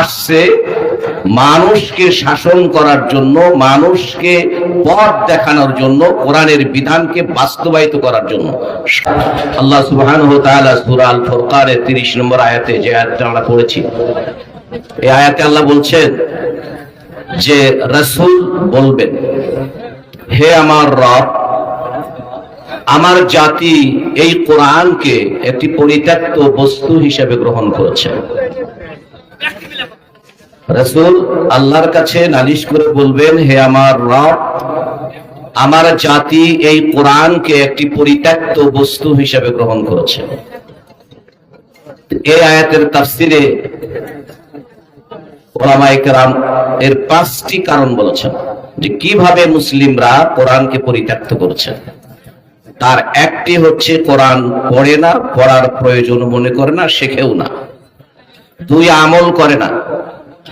আসছে, মানুষকে শাসন করার জন্য, মানুষকে পথ দেখানোর জন্য, কোরআনের বিধানকে বাস্তবায়িত করার জন্য। আল্লাহ ফুরকানের 30 নম্বর আয়াতে যে আয়াতটা আমরা পড়েছি, এই আয়াতে আল্লাহ বলছেন যে, রসুল বলবেন, হে আমার রব, আমার জাতি এই কোরআনকে একটি পরিত্যক্ত বস্তু হিসেবে গ্রহণ করেছে। রসুল আল্লাহর কাছে নালিশ করে বলবেন, হে আমার রব, আমার জাতি এই কোরআনকে একটি পরিত্যক্ত বস্তু হিসেবে গ্রহণ করেছে। এই আয়াতের তাফসিরে ওলামায়ে কেরাম এর পাঁচটি কারণ বলেছেন যে কীভাবে মুসলিমরা কোরআনকে পরিত্যক্ত করেছে। তার একটি হচ্ছে, কোরআন পড়ে না, পড়ার প্রয়োজন মনে করে না, শেখেও না। দুই, আমল করে না।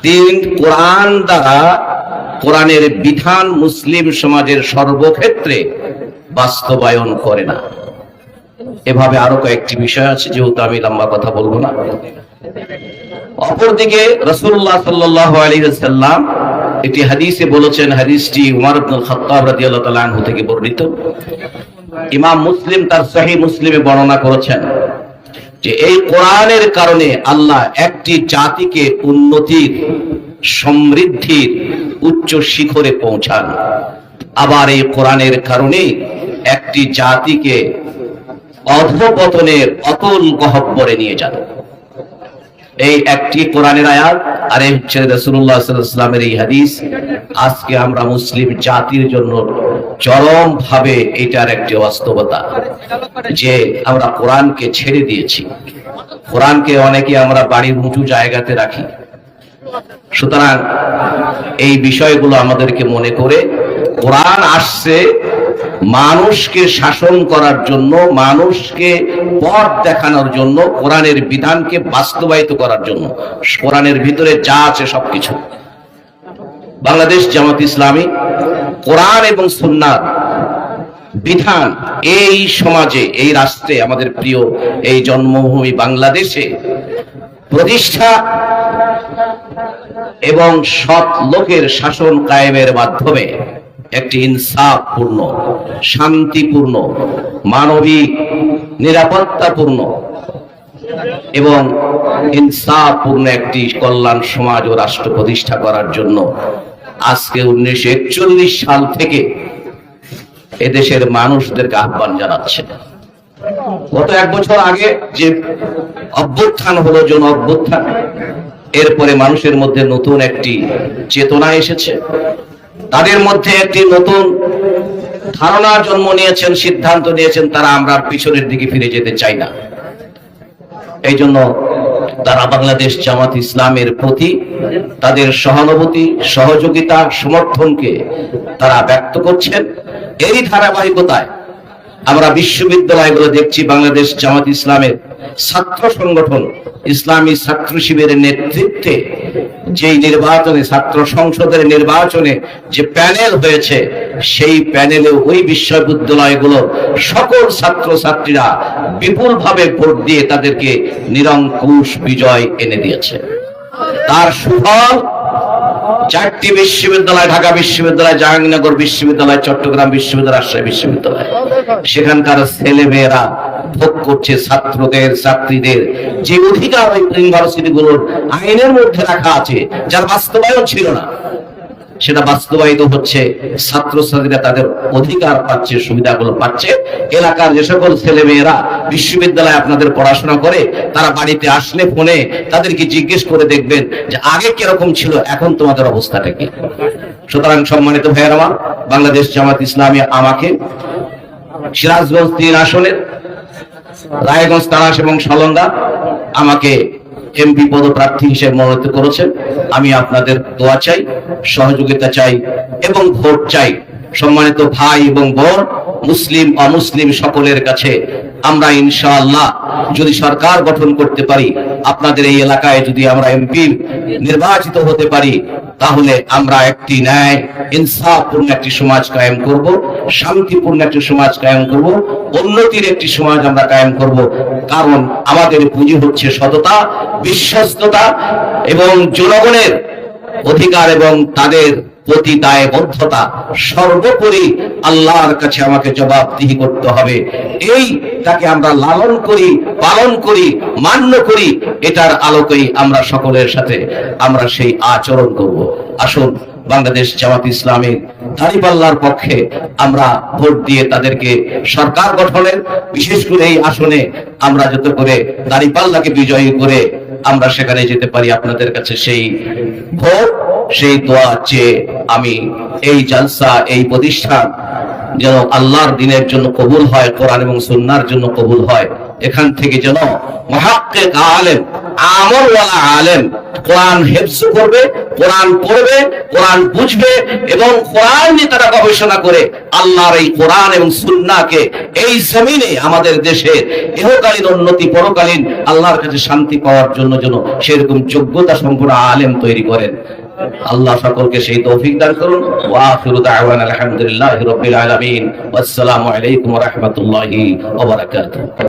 তিন কোরআন দ্বারা কোরআনের বিধান মুসলিম সমাজের সর্বক্ষেত্রে বাস্তবায়ন করে না। এভাবে আরও কয়েকটি বিষয় আছে, যেহেতু আমি লম্বা কথা বলব না। অপরদিকে রসুল্লাহ সাল্লাল্লাহু আলাইহি সাল্লাম একটি হাদিসে বলেছেন, হাদিসটি উমর ইবনে খাত্তাব রাদিয়াল্লাহু তাআলা থেকে বর্ণিত। ইমাম মুসলিম তার সহিহ মুসলিমে বর্ণনা করেছেন যে এই কোরআনের কারণে আল্লাহ একটি জাতিকে উন্নতির, সমৃদ্ধির উচ্চ শিখরে পৌঁছান। আবার এই কোরআনের কারণে একটি জাতিকে অধপতনের অতল গহব্বরে নিয়ে যান এই একটি কোরআনের আয়াত, আর এই হচ্ছে রাসূলুল্লাহ সাল্লাল্লাহু এই হাদিস, আজকে আমরা মুসলিম জাতির জন্য চরম ভাবে এটার একটি বাস্তবতা, যে আমরা কোরআনকে ছেড়ে দিয়েছি। কোরআনকে অনেকে আমরা বাড়ির উঁচু জায়গাতে রাখি। সুতরাং এই বিষয়গুলো আমাদেরকে মনে করে কোরআন আসছে মানুষকে শাসন করার জন্য, মানুষকে পথ দেখানোর জন্য, কোরআনের বিধানকে বাস্তবায়িত করার জন্য। কোরআনের ভিতরে যা আছে সবকিছু। বাংলাদেশ জামাত ইসলামী কোরআন এবং সুন্নাত বিধান এই সমাজে, এই রাষ্ট্রে আমাদের প্রিয় এই জন্মভূমি বাংলাদেশে প্রতিষ্ঠা এবং সৎ লোকের শাসন কায়েমের মাধ্যমে একটি ইনসাফপূর্ণ, শান্তিপূর্ণ, মানবিক, নিরাপত্তাপূর্ণ এবং ইনসাফপূর্ণ একটি কল্যাণ সমাজ ও রাষ্ট্র প্রতিষ্ঠা করার জন্য আজকে উনিশশো একচল্লিশ সাল থেকে এদেশের মানুষদেরকে আহ্বান জানাচ্ছে। গত এক বছর আগে যে অভ্যুত্থান হলো জন অভ্যুত্থান, এরপরে মানুষের মধ্যে নতুন একটি চেতনা এসেছে। তাদের মধ্যে একটি নতুন ধারণা জন্ম নিয়েছেন, সিদ্ধান্ত নিয়েছেন, তারা আমরা পিছনের দিকে ফিরে যেতে চাই না। এই জন্য তারা বাংলাদেশ জামাত ইসলামের প্রতি তাদের সহানুভূতি, সহযোগিতা, সমর্থনকে তারা ব্যক্ত করছেন। এই ধারাবাহিকতায় আমরা বিশ্ববিদ্যালয়গুলো দেখছি, বাংলাদেশ জামাত ইসলামের ছাত্র সংগঠন, ইসলামী ছাত্র শিবিরের নেতৃত্বে যেই নির্বাচনে, ছাত্র সংসদের নির্বাচনে যে প্যানেল হয়েছে, সেই প্যানেলে ওই বিশ্ববিদ্যালয়গুলো সকল ছাত্র ছাত্রীরা বিপুলভাবে ভোট দিয়ে তাদেরকে নিরঙ্কুশ বিজয় এনে দিয়েছে। তার সুফল চারটি বিশ্ববিদ্যালয়, ঢাকা বিশ্ববিদ্যালয়, জাহাঙ্গীরনগর বিশ্ববিদ্যালয়, চট্টগ্রাম বিশ্ববিদ্যালয়, রাজশাহী বিশ্ববিদ্যালয়। সেখানকার ছেলে মেয়েরা ভোগ করছে ছাত্রদের, ছাত্রীদের। যে অধিকার ইউনিভার্সিটি গুলোর আইনের মধ্যে রাখা আছে, যার বাস্তবায়ন ছিল না। সেটা বাস্তবায়িত হচ্ছে, ছাত্রছাত্রীরা তাদের অধিকার পাচ্ছে, সুবিধাগুলো পাচ্ছে। এলাকার যে সকল ছেলে মেয়েরা বিশ্ববিদ্যালয়ে আপনাদের পড়াশোনা করে, তারা বাড়িতে আসলে ফোনে তাদেরকে জিজ্ঞেস করে দেখবেন যে আগে কীরকম ছিল, এখন তোমাদের অবস্থাটা কি? সুতরাং সম্মানিত ভাইয়ের আমার, বাংলাদেশ জামাত ইসলামী আমাকে সিরাজগঞ্জ তিন আসনের, রায়গঞ্জ তারাস এবং সালন্দা আমাকে এমপি পদপ্রার্থী হিসেবে মনোনীত করেছেন। আমি আপনাদের দোয়া চাই, সহযোগিতা চাই এবং ভোট চাই। সম্মানিত ভাই এবং বোন মুসলিম, অমুসলিম সকলের কাছে আমরা ইনশাআল্লাহ যদি সরকার গঠন করতে পারি, আপনাদের এই এলাকায় যদি আমরা এমপি নির্বাচিত হতে পারি, তাহলে আমরা একটি ন্যায়, ইনসাফপূর্ণ একটি সমাজ কায়েম করব, শান্তিপূর্ণ একটি সমাজ কায়েম করব, উন্নতির একটি সমাজ আমরা কায়েম করব। কারণ আমাদের পুঁজি হচ্ছে সততা, বিশ্বস্ততা এবং জনগণের অধিকার এবং তাদের প্রতি দায়বদ্ধতা সর্বোপরি আল্লাহর কাছে আমাকে জবাবদিহি করতে হবে। এই তাকে আমরা লালন করি, পালন করি, মান্য করি, এটার আলোকেই আমরা সকলের সাথে আমরা সেই আচরণ করব। আসুন, বাংলাদেশ জামাত ইসলামের দাঁড়িপাল্লার পক্ষে আমরা ভোট দিয়ে তাদেরকে সরকার গঠনের, বিশেষ করে এই আসনে আমরা যত করে দাঁড়িপাল্লাকে বিজয়ী করে আমরা সেখানে যেতে পারি আপনাদের কাছে সেই ভোট। সেই দোয়া চেয়ে আমি এই জালসা, এই প্রতিষ্ঠান যেন আল্লাহর দিনের জন্য কবুল হয়, কোরআন এবং সুন্নার জন্য কবুল হয়। এখান থেকে যেন আলেম, আমলওয়ালা আলেম কোরআন হেফজ করবে, কোরআন পড়বে, কোরআন বুঝবে এবং কোরআন নিয়ে তারা গবেষণা করে আল্লাহর এই কোরআন এবং সুন্নাহকে এই জমিনে আমাদের দেশে ইহকালীন উন্নতি, পরকালীন আল্লাহর কাছে শান্তি পাওয়ার জন্য যেন সেরকম যোগ্যতা সম্পন্ন আলেম তৈরি করেন। আল্লাহ সকলকে সেই তৌফিক দান করুন। ওয়া আখিরু দাওয়ানা আলহামদুলিল্লাহি রাব্বিল আলামিন। ওয়াসসালামু আলাইকুম ওয়া রাহমাতুল্লাহি ওয়া বারাকাতুহু।